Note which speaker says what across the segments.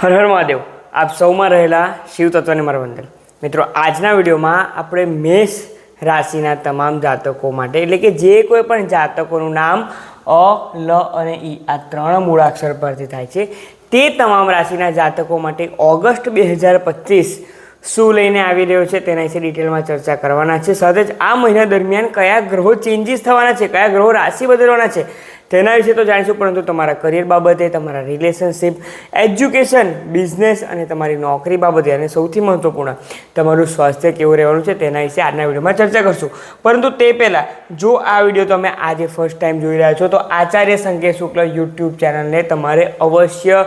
Speaker 1: હર હર મહાદેવ. આપ સૌમાં રહેલા શિવ તત્વને મારા વંદન મિત્રો, આજના વિડીયોમાં આપણે મેષ રાશિના તમામ જાતકો માટે, એટલે કે જે કોઈ પણ જાતકોનું નામ અ, લ અને ઈ, આ ત્રણ મૂળાક્ષર પરથી થાય છે, તે તમામ રાશિના જાતકો માટે ઓગસ્ટ બે હજાર પચીસ શું લઈને આવી રહ્યો છે તેના વિશે ડિટેલમાં ચર્ચા કરવાના છે. સાથે જ આ મહિના દરમિયાન કયા ગ્રહો ચેન્જીસ થવાના છે, કયા ગ્રહો રાશિ બદલવાના છે તેના વિશે તો જાણીશું, પરંતુ તમારા કરિયર બાબતે, તમારા રિલેશનશિપ એજ્યુકેશન બિઝનેસ અને તમારી નોકરી બાબતે અને સૌથી મહત્ત્વપૂર્ણ તમારું સ્વાસ્થ્ય કેવું રહેવાનું છે તેના વિશે આજના વિડીયોમાં ચર્ચા કરશું. પરંતુ તે પહેલાં, જો આ વીડિયો તમે આજે ફર્સ્ટ ટાઈમ જોઈ રહ્યા છો, તો આચાર્ય સંકેત શુક્લ યુટ્યુબ ચેનલને તમારે અવશ્ય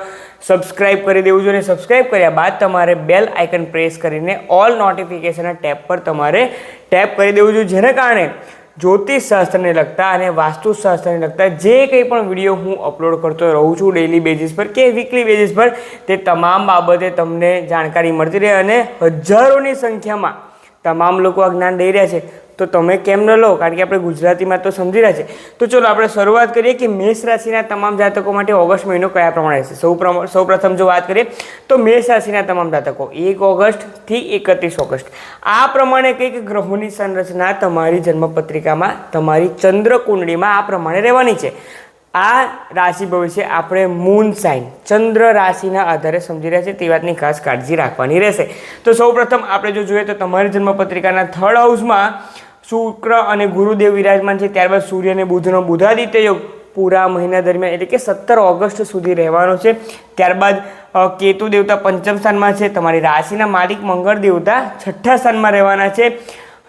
Speaker 1: સબસ્ક્રાઇબ કરી દેવું જોઈએ અને સબસ્ક્રાઇબ કર્યા બાદ તમારે બેલ આઇકન પ્રેસ કરીને ઓલ નોટિફિકેશનના ટેપ પર તમારે ટેપ કરી દેવું જોઈએ. જેના કારણે જ્યોતિષ શાસ્ત્રને લગતા અને વાસ્તુશાસ્ત્રને લગતા જે કંઈ પણ વીડિયો હું અપલોડ કરતો રહું છું ડેઇલી બેઝિસ પર કે વીકલી બેઝિસ પર, તે તમામ બાબતે તમને જાણકારી મળતી રહે અને હજારોની સંખ્યામાં તમામ લોકો આ જ્ઞાન દઈ રહ્યા છે. તો તમે કેમ ન લો? કારણ કે આપણે ગુજરાતીમાં તો સમજી રહ્યા છે તો ચલો, આપણે શરૂઆત કરીએ કે મેષ રાશિના તમામ જાતકો માટે ઓગસ્ટ મહિનો કયા પ્રમાણે રહેશે સૌ સૌ પ્રથમ જો વાત કરીએ, તો મેષ રાશિના તમામ જાતકો, એક ઓગસ્ટથી એકત્રીસ ઓગસ્ટ. આ પ્રમાણે કંઈક ગ્રહોની સંરચના તમારી જન્મપત્રિકામાં, તમારી ચંદ્ર કુંડળીમાં આ પ્રમાણે રહેવાની છે. આ રાશિ ભવિષ્ય આપણે મૂન સાઇન, ચંદ્ર રાશિના આધારે સમજી રહ્યા છે તે વાતની ખાસ કાળજી રાખવાની રહેશે. તો સૌપ્રથમ આપણે જો જોઈએ તો તમારી જન્મપત્રિકાના થર્ડ હાઉસમાં શુક્ર અને ગુરુદેવ વિરાજમાન છે, ત્યારબાદ સૂર્ય અને બુધનો બુધાદિત્ય યોગ પૂરા મહિના દરમિયાન એટલે કે સત્તર ઓગસ્ટ સુધી રહેવાનો છે. ત્યારબાદ કેતુ દેવતા પંચમ સ્થાનમાં છે, તમારી રાશિના માલિક મંગળ દેવતા છઠ્ઠા સ્થાનમાં રહેવાના છે.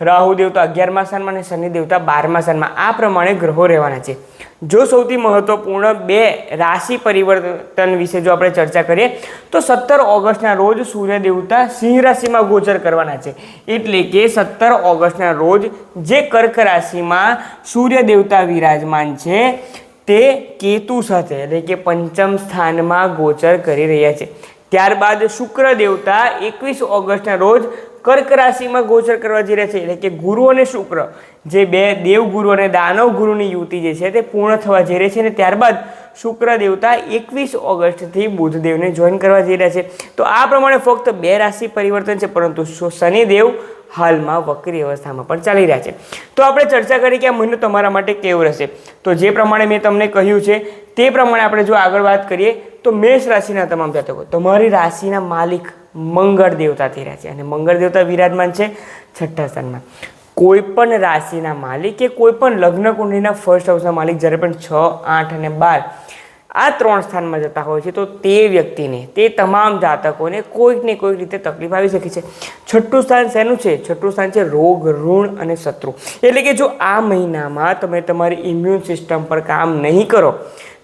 Speaker 1: રાહુ દેવતા અગિયારમા સ્થાનમાં અને શનિ દેવતા બારમા સ્થાનમાં. આ પ્રમાણે ગ્રહો રહેવાના છે. જો સૌથી મહત્વપૂર્ણ બે રાશિ પરિવર્તન વિશે જો આપણે ચર્ચા કરીએ, તો સત્તર ઓગસ્ટના રોજ સૂર્ય દેવતા સિંહ રાશિમાં ગોચર કરવાના છે. એટલે કે સત્તર ઓગસ્ટના રોજ જે કર્ક રાશિમાં સૂર્ય દેવતા વિરાજમાન છે, તે કેતુ સાથે એટલે કે પંચમ સ્થાનમાં ગોચર કરી રહ્યા છે. ત્યારબાદ શુક્ર દેવતા એકવીસ ઓગસ્ટના રોજ કર્ક રાશિમાં ગોચર કરવા જઈ રહ્યા છે. એટલે કે ગુરુ અને શુક્ર, જે બે દેવગુરુ અને દાનવ ગુરુની યુતિ જે છે તે પૂર્ણ થવા જઈ રહી છે અને ત્યારબાદ શુક્ર દેવતા એકવીસ ઓગસ્ટથી બુધદેવને જોઈન કરવા જઈ રહ્યા છે. તો આ પ્રમાણે ફક્ત બે રાશિ પરિવર્તન છે, પરંતુ શનિદેવ હાલમાં વક્રી અવસ્થામાં પણ ચાલી રહ્યા છે. તો આપણે ચર્ચા કરી કે આ મહિનો તમારા માટે કેવો રહેશે. તો જે પ્રમાણે મેં તમને કહ્યું છે, તે પ્રમાણે આપણે જો આગળ વાત કરીએ, તો મેષ રાશિના તમામ જાતકો, તમારી રાશિના માલિક મંગળ દેવતાથી રહે છે. અને મંગળ દેવતા વિરાજમાન છે છઠ્ઠા સ્થાનમાં. કોઈ પણ રાશિના માલિક કે કોઈ પણ લગ્ન કુંડળીના ફર્સ્ટ હાઉસના માલિક જ્યારે પણ છ, આઠ અને બાર આ ત્રણ સ્થાનમાં જતા હોય છે, તો તે વ્યક્તિને, તે તમામ જાતકોને કોઈક ને કોઈક રીતે તકલીફ આવી શકે છે. છઠ્ઠું સ્થાન શેનું છે? છઠ્ઠું સ્થાન છે રોગ, ઋણ અને શત્રુ. એટલે કે જો આ મહિનામાં તમે તમારી ઇમ્યુન સિસ્ટમ પર કામ નહીં કરો,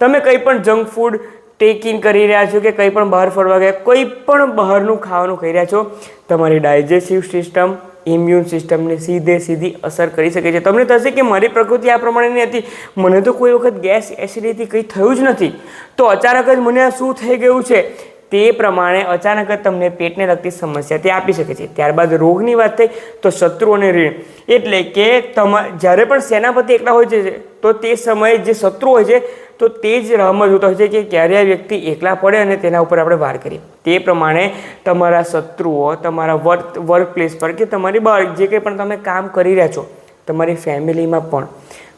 Speaker 1: તમે કંઈ પણ જંક ફૂડ ટેક ઇન કરી રહ્યા છો કે કંઈ પણ બહાર ફરવા ગયા, કોઈ પણ બહારનું ખાવાનું ખાઈ રહ્યા છો, તમારી ડાયજેસ્ટિવ સિસ્ટમ ઇમ્યુન સિસ્ટમને સીધે સીધી અસર કરી શકે છે. તમને થશે કે મારી પ્રકૃતિ આ પ્રમાણેની હતી. મને તો કોઈ વખત ગેસ એસિડિટી કંઈ થયું જ નથી. તો અચાનક જ મને આ શું થઈ ગયું છે? તે પ્રમાણે અચાનક જ તમને પેટને લગતી સમસ્યા તે આપી શકે છે. ત્યારબાદ રોગની વાત થઈ તો શત્રુ અને ઋણ. એટલે કે તમા, જ્યારે પણ સેનાપતિ એકલા હોય છે તો તે સમયે જે શત્રુ હોય છે, તો તે જ રાહમાં જોતા હોય છે કે ક્યારે આ વ્યક્તિ એકલા પડે અને તેના ઉપર આપણે વાર કરીએ. તે પ્રમાણે તમારા શત્રુઓ, તમારા વર્ક વર્ક પ્લેસ પર કે તમારી બહાર જે કંઈ પણ તમે કામ કરી રહ્યા છો, તમારી ફેમિલીમાં પણ,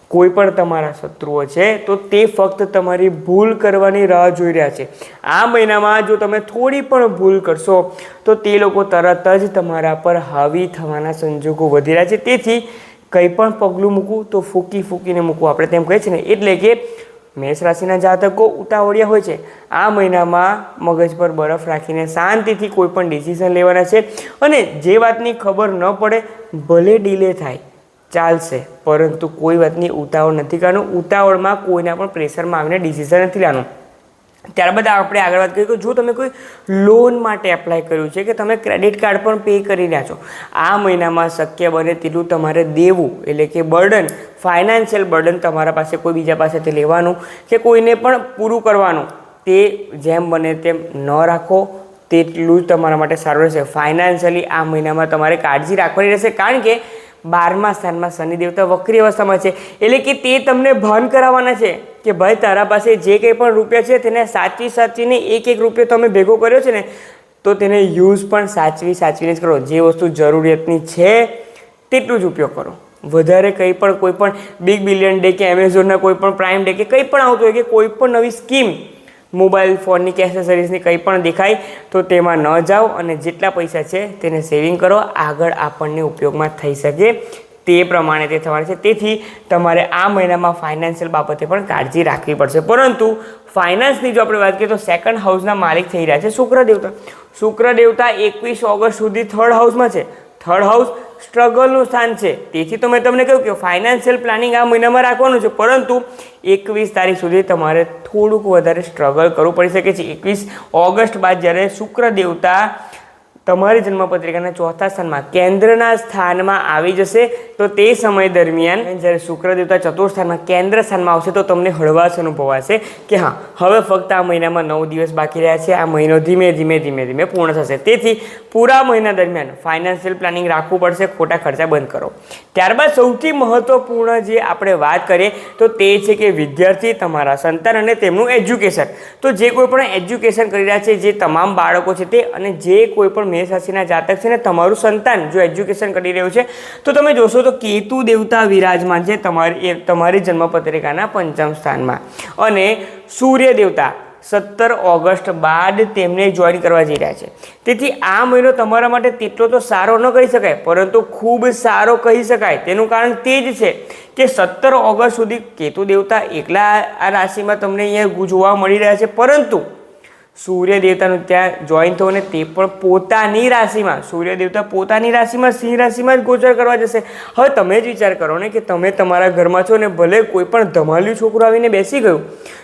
Speaker 1: કોઈ પણ તમારા શત્રુઓ છે, તો તે ફક્ત તમારી ભૂલ કરવાની રાહ જોઈ રહ્યા છે. આ મહિનામાં જો તમે થોડી પણ ભૂલ કરશો, તો તે લોકો તરત જ તમારા પર હાવી થવાના સંજોગો વધી રહ્યા છે. તેથી કંઈ પણ પગલું મૂકવું તો ફૂકી ફૂકીને મૂકવું. આપણે તેમ કહીએ છીએ ને, એટલે કે મેષ રાશિના જાતકો ઉતાવળિયા હોય છે. આ મહિનામાં મગજ પર બરફ રાખીને શાંતિથી કોઈ પણ ડિસિઝન લેવાના છે અને જે વાતની ખબર ન પડે, ભલે ડીલે થાય, ચાલશે. પરંતુ કોઈ વાતની ઉતાવળ નથી કરવાનું. ઉતાવળમાં કોઈના પણ પ્રેશરમાં આવીને ડિસિઝન નથી લેવાનું. ત્યારબાદ આપણે આગળ વાત કરીએ કે જો તમે કોઈ લોન માટે એપ્લાય કર્યું છે કે તમે ક્રેડિટ કાર્ડ પણ પે કરી રહ્યા છો, આ મહિનામાં શક્ય બને તેટલું તમારે દેવું, એટલે કે બર્ડન ફાઇનાન્શિયલ બર્ડન તમારા પાસે કોઈ બીજા પાસેથી લેવાનું કે કોઈને પણ પૂરું કરવાનું, તે જેમ બને તેમ ન રાખો, તેટલું જ તમારા માટે સારું રહેશે. ફાઇનાન્શિયલી આ મહિનામાં તમારે કાળજી રાખવાની રહેશે. કારણ કે બારમા સ્થાનમાં શનિ દેવતા વક્રી અવસ્થામાં છે. એટલે કે તે તમને ભાન કરાવવાના છે કે ભાઈ તારા પાસે જે કંઈ પણ રૂપિયા છે તેને સાચવી સાચવીને એક એક રૂપિયો તમે ભેગો કર્યો છે ને, તો તેને યુઝ પણ સાચવી સાચવીને જ કરો. જે વસ્તુ જરૂરિયાતની છે તેટલું જ ઉપયોગ કરો. વધારે કંઈ પણ કોઈ પણ બિગ બિલિયન ડે કે એમેઝોનના કોઈ પણ પ્રાઇમ ડે કે કંઈ પણ આવતું હોય કે કોઈ પણ નવી સ્કીમ મોબાઈલ ફોનની કે એસેસરીઝની કંઈ પણ દેખાય, તો તેમાં ન જાઓ અને જેટલા પૈસા છે તેને સેવિંગ કરો. આગળ આપણને ઉપયોગમાં થઈ શકે તે પ્રમાણે તે થવાનું છે. તેથી તમારે આ મહિનામાં ફાઇનાન્શિયલ બાબતે પણ કાળજી રાખવી પડશે. પરંતુ ફાઇનાન્સની જો આપણે વાત કરીએ તો સેકન્ડ હાઉસના માલિક થઈ રહ્યા છે શુક્ર દેવતા શુક્ર દેવતા એકવીસ ઓગસ્ટ સુધી થર્ડ હાઉસમાં છે. થર્ડ હાઉસ સ્ટ્રગલનું સ્થાન છે. તેથી તો મેં તમને કહ્યું કે ફાઇનાન્શિયલ પ્લાનિંગ આ મહિનામાં રાખવાનું છે. પરંતુ એકવીસ તારીખ સુધી તમારે થોડુંક વધારે સ્ટ્રગલ કરવું પડી શકે છે. એકવીસ ઓગસ્ટ બાદ જ્યારે શુક્ર દેવતા તમારી જન્મપત્રિકાના ચોથા સ્થાનમાં કેન્દ્રના સ્થાનમાં આવી જશે. તો તે સમય દરમિયાન જ્યારે શુક્ર દેવતા ચતુર્થ સ્થાનમાં કેન્દ્ર સ્થાનમાં આવશે, તો તમને હળવાશ અનુભવાશે કે હા, હવે ફક્ત આ મહિનામાં નવ દિવસ બાકી રહ્યા છે. આ મહિનો ધીમે ધીમે ધીમે ધીમે પૂર્ણ થશે. તેથી પૂરા મહિના દરમિયાન ફાઇનાન્શિયલ પ્લાનિંગ રાખવું પડશે, ખોટા ખર્ચા બંધ કરો. ત્યારબાદ સૌથી મહત્વપૂર્ણ જે આપણે વાત કરીએ, તો તે છે કે વિદ્યાર્થી તમારા સંતાન અને તેમનું એજ્યુકેશન તો જે કોઈ પણ એજ્યુકેશન કરી રહ્યા છે, જે તમામ બાળકો છે તે અને જે કોઈ પણ મેષ રાશિના જાતક છે ને તમારું સંતાન જો એજ્યુકેશન કરી રહ્યું છે, તો તમે જોશો તો કેતુ દેવતા વિરાજમાન છે તમારી તમારી જન્મપત્રિકાના પંચમ સ્થાનમાં. અને સૂર્ય દેવતા સત્તર ઓગસ્ટ બાદ તેમને જોઈન કરવા જઈ રહ્યા છે. તેથી આ મહિનો તમારા માટે તેટલો તો સારો ન કહી શકાય, પરંતુ ખૂબ સારો કહી શકાય. તેનું કારણ તે જ છે કે સત્તર ઓગસ્ટ સુધી કેતુ દેવતા એકલા આ રાશિમાં તમને અહીંયા જોવા મળી રહ્યા છે. પરંતુ સૂર્ય દેવતાનું ત્યાં જોઈન થવું ને તે પણ પોતાની રાશિમાં સૂર્ય દેવતા પોતાની રાશિમાં, સિંહ રાશિમાં જ ગોચર કરવા જશે. હવે તમે જ વિચાર કરો ને કે તમે તમારા ઘરમાં છો ને ભલે કોઈ પણ ધમાલ્યું છોકરું આવીને બેસી ગયું,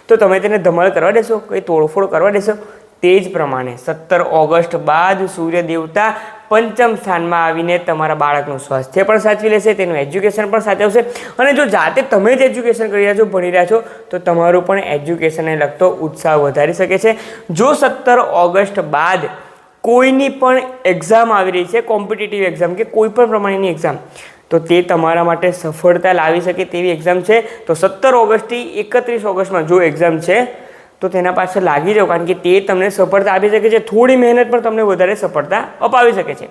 Speaker 1: તો તમે તેને ધમાલ કરવા દેશો, કંઈ તોડફોડ કરવા દેશો? તે જ પ્રમાણે સત્તર ઓગસ્ટ બાદ સૂર્ય દેવતા પંચમ સ્થાનમાં આવીને તમારા બાળકનું સ્વાસ્થ્ય પણ સાચવી લેશે, તેનું એજ્યુકેશન પણ સાચવશે. અને જો જાતે તમે જ એજ્યુકેશન કરી રહ્યા છો, ભણી રહ્યા છો, તો તમારું પણ એજ્યુકેશનને લગતો ઉત્સાહ વધારી શકે છે. જો સત્તર ઓગસ્ટ બાદ કોઈની પણ એક્ઝામ આવી રહી છે કોમ્પિટિટિવ એક્ઝામ કે કોઈ પણ પ્રમાણેની એક્ઝામ તો તે તમારા માટે સફળતા લાવી શકે તેવી એક્ઝામ છે. તો સત્તર ઓગસ્ટથી એકત્રીસ ઓગસ્ટમાં જો એક્ઝામ છે તો તેના પાછળ લાગી જાઓ કારણ કે તે તમને સફળતા આપી શકે છે. થોડી મહેનત પણ તમને વધારે સફળતા અપાવી શકે છે.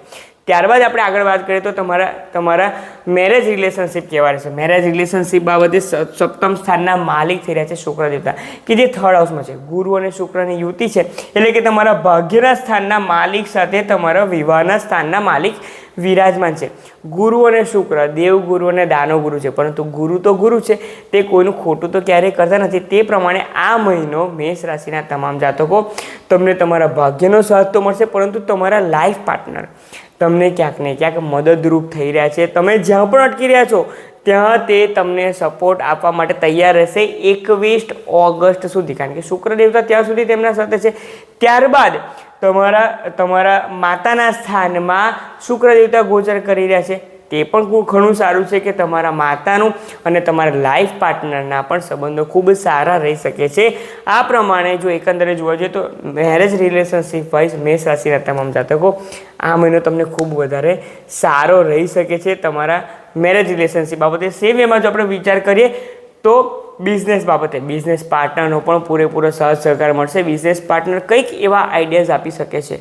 Speaker 1: ત્યારબાદ આપણે આગળ વાત કરીએ તો તમારા તમારા મેરેજ રિલેશનશિપ કેવા રહેશે મેરેજ રિલેશનશિપ બાબતે સપ્તમ સ્થાનના માલિક થઈ રહ્યા છે શુક્ર દેવતા. કે જે થર્ડ હાઉસમાં છે. ગુરુ અને શુક્રની યુતિ છે. એટલે કે તમારા ભાગ્યના સ્થાનના માલિક સાથે તમારા વિવાહના સ્થાનના માલિક વિરાજમાન છે. ગુરુ અને શુક્ર, દેવ ગુરુ અને દાનવગુરુ છે. પરંતુ ગુરુ તો ગુરુ છે. તે કોઈનું ખોટું તો ક્યારેય કરતા નથી. તે પ્રમાણે આ મહિનો મેષ રાશિના તમામ જાતકો તમને તમારા ભાગ્યનો સાથ તો મળશે, પરંતુ તમારા લાઈફ પાર્ટનર તમને ક્યાંક ને ક્યાંક મદદરૂપ થઈ રહ્યા છે. તમે જ્યાં પણ અટકી રહ્યા છો, ત્યાં તે તમને સપોર્ટ આપવા માટે તૈયાર રહેશે એકવીસ ઓગસ્ટ સુધી. કારણ કે શુક્ર દેવતા ત્યાં સુધી તેમના સાથે છે. ત્યારબાદ તમારા તમારા માતાના સ્થાનમાં શુક્ર દેવતા ગોચર કરી રહ્યા છે. તે પણ ઘણું સારું છે કે તમારા માતાનું અને તમારા લાઈફ પાર્ટનરના પણ સંબંધો ખૂબ સારા રહી શકે છે. આ પ્રમાણે જો એકંદરે જોવા જોઈએ તો મેરેજ રિલેશનશિપ વાઇઝ મેષ રાશિના તમામ જાતકો આ મહિનો તમને ખૂબ વધારે સારો રહી શકે છે તમારા મેરેજ રિલેશનશિપ બાબતે સેમ એમાં જો આપણે વિચાર કરીએ તો બિઝનેસ બાબતે, બિઝનેસ પાર્ટનરનો પણ પૂરેપૂરો સહજ સહકાર મળશે. બિઝનેસ પાર્ટનર કંઈક એવા આઈડિયાઝ આપી શકે છે,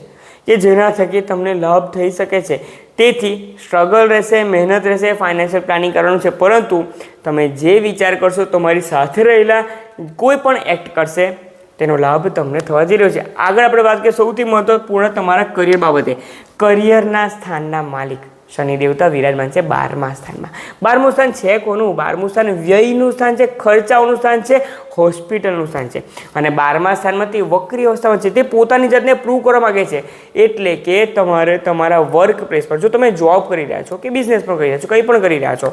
Speaker 1: કે જેના થકી તમને લાભ થઈ શકે છે. તેથી સ્ટ્રગલ રહેશે, મહેનત રહેશે ફાઇનાન્શિયલ પ્લાનિંગ કરવાનું છે. પરંતુ તમે જે વિચાર કરશો, તમારી સાથે રહેલા કોઈ પણ એક્ટ કરશે, તેનો લાભ તમને થવા જઈ રહ્યો છે. આગળ આપણે વાત કરીએ સૌથી મહત્વપૂર્ણ તમારા કરિયર બાબતે. કરિયરના સ્થાનના માલિક. શનિ દેવતા વિરાજમાન છે બારમા સ્થાનમાં. બારમું સ્થાન છે કોનું? બારમું સ્થાન વ્યયનું સ્થાન છે, ખર્ચાઓનું સ્થાન છે, હોસ્પિટલનું સ્થાન છે. અને બારમા સ્થાનમાં તે વક્રી અવસ્થામાં છે તે પોતાની જાતને પ્રૂવ કરવા માગે છે. એટલે કે તમારે તમારા વર્ક પ્લેસ પર, જો તમે જોબ કરી રહ્યા છો કે બિઝનેસ પણ કરી રહ્યા છો, કંઈ પણ કરી રહ્યા છો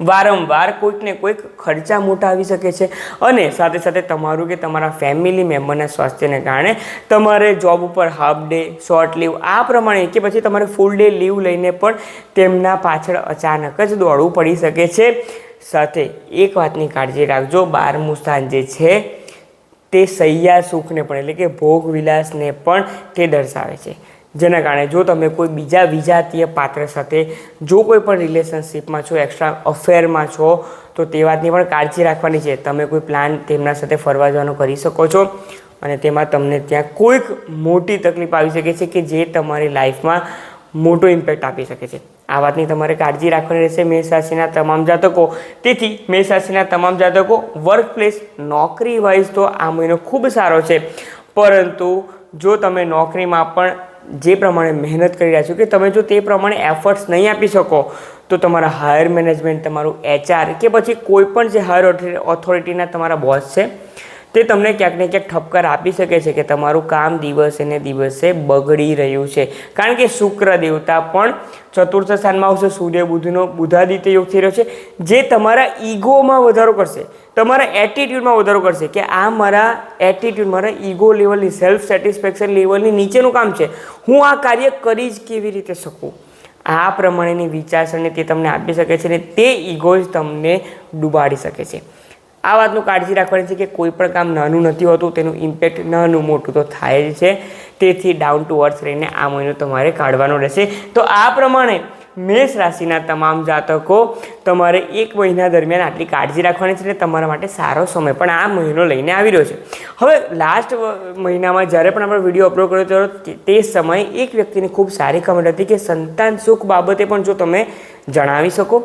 Speaker 1: વારંવાર કોઈકને કોઈક ખર્ચા મોટા આવી શકે છે. અને સાથે સાથે તમારું કે તમારા ફેમિલી મેમ્બરના સ્વાસ્થ્યને કારણે તમારે જોબ ઉપર હાફ ડે શોર્ટ લીવ આ પ્રમાણે કે પછી તમારે ફૂલ ડે લીવ લઈને પણ તેમના પાછળ અચાનક જ દોડવું પડી શકે છે. સાથે એક વાતની કાળજી રાખજો, બારમું સ્થાન જે છે તે સૈયા સુખને પણ એટલે કે ભોગ વિલાસને પણ તે દર્શાવે છે. જેના કારણે જો તમે કોઈ બીજા વિજાતીય પાત્ર સાથે જો કોઈ પણ રિલેશનશિપમાં છો એક્સ્ટ્રા અફેરમાં છો, તો તે વાતની પણ કાળજી રાખવાની છે. તમે કોઈ પ્લાન તેમના સાથે ફરવા જવાનો કરી શકો છો અને તેમાં તમને ત્યાં કોઈક મોટી તકલીફ આવી શકે છે કે જે તમારી લાઈફમાં મોટો ઇમ્પેક્ટ આપી શકે છે. આ વાતની તમારે કાળજી રાખવાની રહેશે મેષ રાશિના તમામ જાતકો. તેથી મેષ રાશિના તમામ જાતકો વર્ક પ્લેસ નોકરી વાઇઝ તો આ મહિનો ખૂબ સારો છે. પરંતુ જો તમે નોકરીમાં પણ જે પ્રમાણે મહેનત કરી રહ્યા છો કે તમે જો તે પ્રમાણે એફર્ટ્સ નહીં આપી શકો, તો તમારા હાયર મેનેજમેન્ટ તમારું એચઆર કે પછી કોઈ પણ જે હાયર ઓથોરિટીના તમારા બોસ છે તે તમને ક્યાંક ને ક્યાંક ઠપકાર આપી શકે છે કે તમારું કામ દિવસે ને દિવસે બગડી રહ્યું છે. કારણ કે શુક્ર દેવતા પણ ચતુર્થ સ્થાનમાં આવશે, સૂર્ય બુધનો બુધાદિત્ય યોગ થઈ રહ્યો છે. જે તમારા ઈગોમાં વધારો કરશે, તમારા એટીટ્યૂડમાં વધારો કરશે કે આ મારા એટીટ્યૂડ મારા ઈગો લેવલની સેલ્ફ સેટિસ્ફેક્શન લેવલની નીચેનું કામ છે. હું આ કાર્ય કરી જ કેવી રીતે શકું? આ પ્રમાણેની વિચારસરણી તે તમને આપી શકે છે અને તે ઈગો જ તમને ડૂબાડી શકે છે. આ વાતનું કાળજી રાખવાની છે કે કોઈ પણ કામ નાનું નથી હોતું, તેનું ઇમ્પેક્ટ નાનું મોટું તો થાય જ છે. તેથી ડાઉન ટુ અર્થ રહીને આ મહિનો તમારે કાઢવાનો રહેશે. તો આ પ્રમાણે મેષ રાશિના તમામ જાતકો તમારે એક મહિના દરમિયાન આટલી કાળજી રાખવાની છે અને તમારા માટે સારો સમય પણ આ મહિનો લઈને આવી રહ્યો છે. હવે લાસ્ટ મહિનામાં જ્યારે પણ આપણે વીડિયો અપલોડ કર્યો ત્યારે તે સમયે એક વ્યક્તિની ખૂબ સારી કમેન્ટ હતી કે સંતાન સુખ બાબતે પણ જો તમે જણાવી શકો.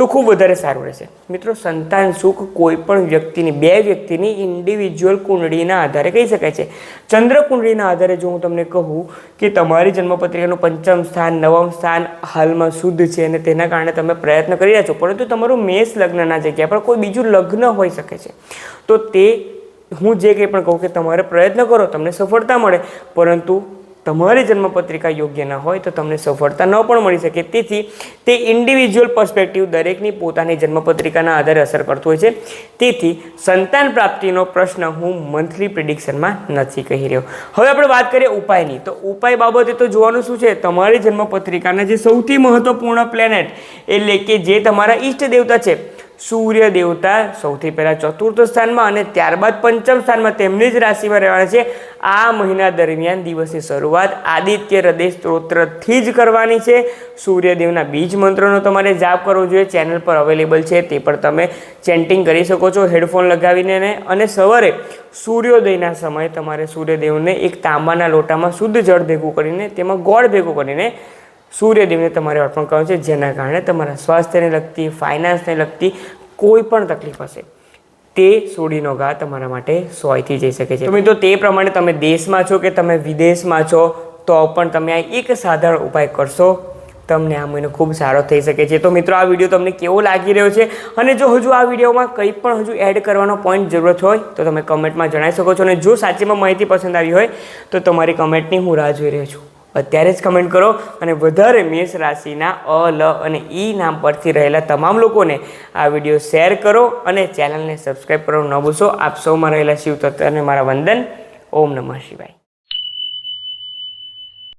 Speaker 1: તો ખૂબ વધારે સારું રહેશે. મિત્રો, સંતાન સુખ કોઈ પણ વ્યક્તિની, બે વ્યક્તિની ઇન્ડિવિજ્યુઅલ કુંડળીના આધારે કહી શકાય છે. ચંદ્ર કુંડળીના આધારે જો હું તમને કહું કે તમારી જન્મપત્રિકાનું પંચમ સ્થાન, નવમ સ્થાન હાલમાં શુદ્ધ છે અને તેના કારણે તમે પ્રયત્ન કરી રહ્યા છો, પરંતુ તમારું મેષ લગ્નના જગ્યા પર કોઈ બીજું લગ્ન હોઈ શકે છે. તો તે હું જે કંઈ પણ કહું કે તમારે પ્રયત્ન કરો, તમને સફળતા મળે, પરંતુ તમારી જન્મપત્રિકા યોગ્ય ન હોય તો તમને સફળતા ન પણ મળી શકે. તેથી તે ઇન્ડિવિજ્યુઅલ પર્સપેક્ટિવ દરેકની પોતાની જન્મપત્રિકાના આધારે અસર કરતું હોય છે. તેથી સંતાન પ્રાપ્તિનો પ્રશ્ન હું મંથલી પ્રિડિક્શનમાં નથી કહી રહ્યો. હવે આપણે વાત કરીએ ઉપાયની. તો ઉપાય બાબતે તો જોવાનું શું છે? તમારી જન્મપત્રિકાના જે સૌથી મહત્વપૂર્ણ પ્લેનેટ એટલે કે જે તમારા ઈષ્ટ દેવતા છે સૂર્ય દેવતા સૌથી પહેલાં ચતુર્થ સ્થાનમાં અને ત્યારબાદ પંચમ સ્થાનમાં તેમની જ રાશિમાં રહેવાના છે. આ મહિના દરમિયાન દિવસની શરૂઆત આદિત્ય હૃદય સ્ત્રોત્રથી જ કરવાની છે. સૂર્યદેવના બીજ મંત્રનો તમારે જાપ કરવો જોઈએ. ચેનલ પર અવેલેબલ છે તે પણ તમે ચેન્ટિંગ કરી શકો છો હેડફોન લગાવીને અને સવારે સૂર્યોદયના સમયે તમારે સૂર્યદેવને એક તાંબાના લોટામાં શુદ્ધ જળ ભેગું કરીને તેમાં ગોળ ભેગું કરીને સૂર્યદેવને તમારે અર્પણ કરવાનું છે, જેના કારણે તમારા સ્વાસ્થ્યને લગતી ફાઇનાન્સને લગતી કોઈ પણ તકલીફ હશે, તે સોડીનો ઘા તમારા માટે સોયથી જઈ શકે છે. મિત્રો, તે પ્રમાણે તમે દેશમાં છો કે તમે વિદેશમાં છો, તો પણ તમે આ એક સાધારણ ઉપાય કરશો, તમને આ મહિનો ખૂબ સારો થઈ શકે છે. તો મિત્રો, આ વીડિયો તમને કેવો લાગી રહ્યો છે? અને જો હજુ આ વિડીયોમાં કંઈ પણ હજુ એડ કરવાનો પોઈન્ટ જરૂરત હોય, તો તમે કમેન્ટમાં જણાવી શકો છો. અને જો સાચીમાં માહિતી પસંદ આવી હોય, તો તમારી કમેન્ટની હું રાહ જોઈ રહ્યો છું. અત્યારે જ કમેન્ટ કરો અને વધારે મેષ રાશિના અ, લ અને ઈ નામ પરથી રહેલા તમામ લોકોને આ વીડિયો શેર કરો અને ચેનલને સબસ્ક્રાઈબ કરવાનું ન ભૂલશો. આપ સૌમાં રહેલા શિવ તત્વને મારા વંદન. ઓમ નમઃ શિવાય.